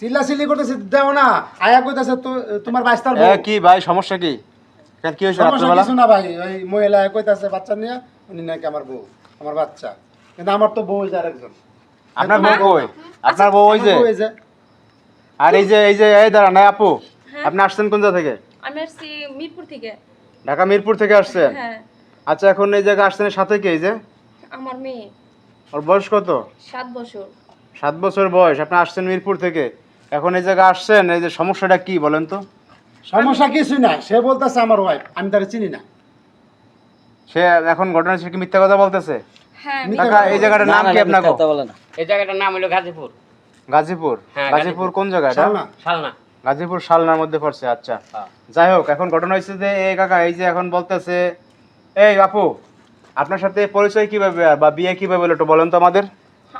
চিল্লাচিল্লি করতেছে দেও না। আয়া কইতাছে তো তোমার বাইস্তার কি ভাই সমস্যা কি? কেন কি হয়েছে সমস্যা কিছু না ভাই। ওই মহিলা কইতাছে বাচ্চা নিয়ে উনি নাকি আমার বউ আমার বাচ্চা। কিন্তু আমার তো বউ হয়েছে আরেকজন। আপনার বউ কই? আপনার বউ যে? আমার হয়েছে। আর এই যে এই যে এই এই আপু। আপনি আসছেন কোন জায়গা থেকে? আমি আসছি মিরপুর থেকে। ঢাকা মিরপুর থেকে আসছেন? হ্যাঁ। আচ্ছা এখন এই জায়গায় আসছেন সাথে কি এই যে? আমার মেয়ে। ওর বয়স কত? সাত বছর। সাত বছর বয়স। আপনি আসছেন মিরপুর থেকে। এখন এই জায়গায় আসছেন এই যে সমস্যাটা কি বলেন তো? সমস্যা কিছু না। সে বলতেছে আমার ওয়াইফ আমি তারে চিনি না। সে এখন ঘটনা সে কি মিথ্যা কথা বলতেছে? হ্যাঁ কাকা এই জায়গাটার নাম কি আপনার এই জায়গাটার নাম হলো গাজীপুর। গাজীপুর। হ্যাঁ, গাজীপুর। কোন জায়গা এটা? শালনা। শালনা। গাজীপুর শালনার মধ্যে পড়ছে আচ্ছা। হ্যাঁ। যাই হোক এখন ঘটনা হয়েছে যে এই কাকা এই যে এখন বলতেছে এই আপু আপনার সাথে পরিচয় কীভাবে বা বিয়ে কীভাবে হলো একটু বলেন তো আমাদের?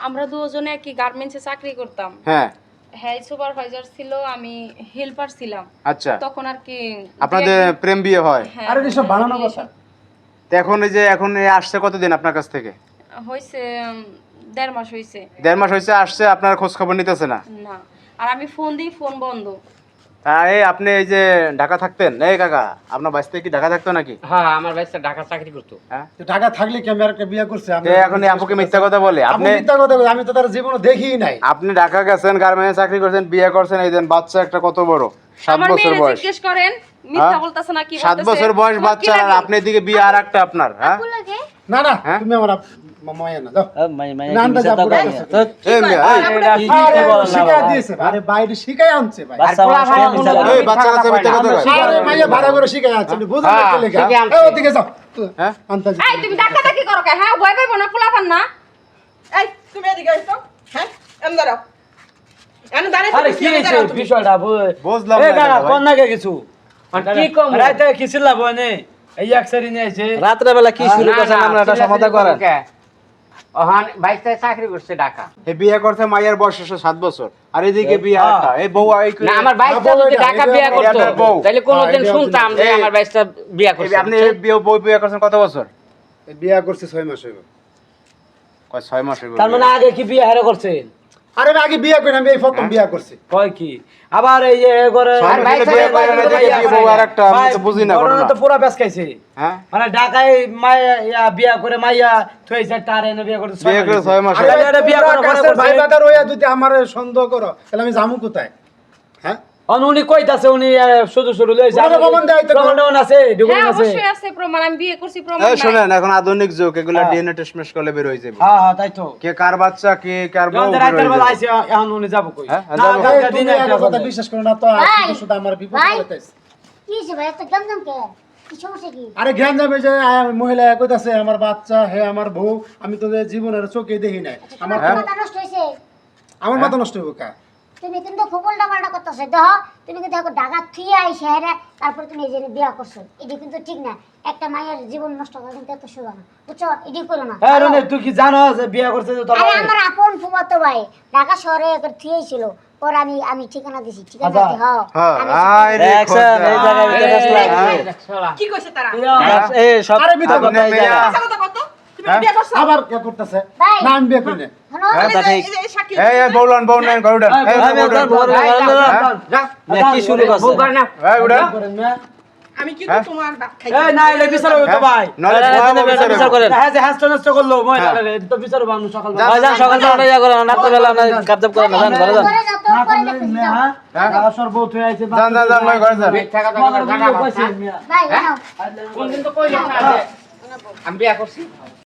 আমরা দুজনে একই গার্মেন্টসে চাকরি করতাম। হ্যাঁ। হ্যাঁ সুপারভাইজার ছিল আমি হেল্পার ছিলাম। আচ্ছা। তখন আর কি আপনাদের প্রেম বিয়ে হয়? হ্যাঁ, আরে এসব বানানো কথা। তো এখন এই যে এখন এই আসছে কতদিন আপনার কাছ থেকে? হয়েছে দেড় মাস হয়েছে দেড় মাস হয়েছে আসছে আপনার খোঁজ খবর নিতেছে না? না। আর আমি ফোন দিই ফোন বন্ধ। এই আপনি এই যে ঢাকা থাকতেন এই কাকা আপনার থেকে কি ঢাকা থাকতো নাকি? হ্যাঁ আমার ভাইসা ঢাকা চাকরি করতো। হ্যাঁ? ঢাকা থাকলে কি আমি আর একটা বিয়ে করছি? আমি এখন আপুকে মিথ্যা কথা বলে আপনি মিথ্যা কথা বলে, আমি তো তার জীবনে দেখিই নাই। আপনি ঢাকা গেছেন গার্মেন্টে চাকরি করছেন বিয়ে করছেন এই দেন বাচ্চা একটা কত বড়? সাত বছর বয়স। জিজ্ঞেস করেন মিথ্যা হ্যাঁ? বলতেছে না কি সাত বছর বয়স বাচ্চা আর? আপনি এদিকে বিয়ে আর একটা আপনার হ্যাঁ? না না হ্যাঁ? তুমি আমার তুমি করো কে? হ্যাঁ এদিকে আসো হ্যাঁ এমন দাঁড়াও আরে কি হয়েছে বিষয়টা? বুঝলাম এই কাকা, কোন নাকি কিছু কি কম? রাইতে কি ছিল বনে এই এক সারি নিয়ে এসে। রাত্রেবেলা কি শুরু করছেন আমরা সমাধান করেন ওহান ভাইসা চাকরি করছে ঢাকা। এই বিয়ে করছে মায়ের বয়স হচ্ছে সাত বছর। আর এদিকে বিয়ে। একটা। এই বউ না আমার বউ যদি ঢাকা বিয়ে করতো তাহলে কোনোদিন শুনতাম যে আমার বাইশটা বিয়ে করছে। আপনি বিয়ে বউ বিয়ে করছেন কত বছর? বিয়ে করছে ছয় মাস হইব কয় ছয় মাস হইব তার মানে আগে কি বিয়ে হারে করছেন? আরে আমি আগে বিয়ে করি আমি এই প্রথম বিয়া করছি। কয় কি? আবার এই যে করে বিয়ে না, বউ আমি তো বুঝি না ঘটনা। তো পুরা বেশ খাইছে। হ্যাঁ। মানে ঢাকায় মায়া ইয়া বিয়া করে মাইয়া থইছে তার এনে বিয়ে করতে বিয়ে করে মাস ছয় মাস। আরে বিয়ে করে ভাই। বাদার হইয়া যদি আমার সন্দেহ করো তাহলে আমি জামু কোথায়? হ্যাঁ? উনি কইতাছে উনি আহ, শুধু শুরু লইছে প্রমাণ আছে ডকুমেন্ট হ্যাঁ আছে অবশ্যই আছে প্রমাণ আমি বিয়ে করছি প্রমাণ এই। শোনেন এখন আধুনিক যুগ এগুলা হ্যাঁ। ডিএনএ টেস্ট মেশ করলে বের হয়ে যাবে হ্যাঁ হ্যাঁ তাই তো কে কার বাচ্চা কে কার বউ বের রাতের যাবে। আইছে এখন উনি যাব কই হ্যাঁ, না। কালকে তুমি একটা কথা বিশ্বাস করো না তো শুধু শুধু আমার বিপদ। হইতেছে। কি হয়েছে ভাই এত জমজম কে আরে জ্ঞান যাবে যে মহিলা কইতাছে আমার বাচ্চা হে আমার বউ আমি তো জীবনের চোখে দেখি নাই আমার মাথা নষ্ট হয়েছে আমার মাথা নষ্ট হইব কা তুমি কিন্তু খুব উল্টা পাল্টা করতেছো। দেহ তুমি কিন্তু এখন ঢাকা থুয়ে আই শহরে তারপর তুমি এই যে বিয়া করছ। এটা কিন্তু ঠিক না। একটা মায়ের জীবন নষ্ট করা কিন্তু এত সোজা না বুঝছ? এটি করো না। হ্যাঁ রনি তুই কি জানো যে বিয়ে করছে তোর আরে আমার আপন ফুমাতো ভাই ঢাকা শহরে একবার থুয়েই ছিল পর আমি আমি ঠিকানা দিছি। ঠিকানা আচ্ছা। দিতে হ্যাঁ হ্যাঁ। এই জায়গায়। কি কইছে তারা। এই সব আরে মিথ্যা আবার কে করতেছে না আমি বিয়ে করি হ্যাঁ? হ্যাঁ? কি হ্যাঁ? তোমার খাই না এলে বিচার হবে হ্যাঁ? ভাই বিচার করেন। হ্যাঁ যে নষ্ট করল হ্যাঁ। তো বিচার হবে সকাল ভাই যান সকাল সকাল ইয়া করেন না। হ্যাঁ? যান ঘরে যান আমি বিয়ে করছি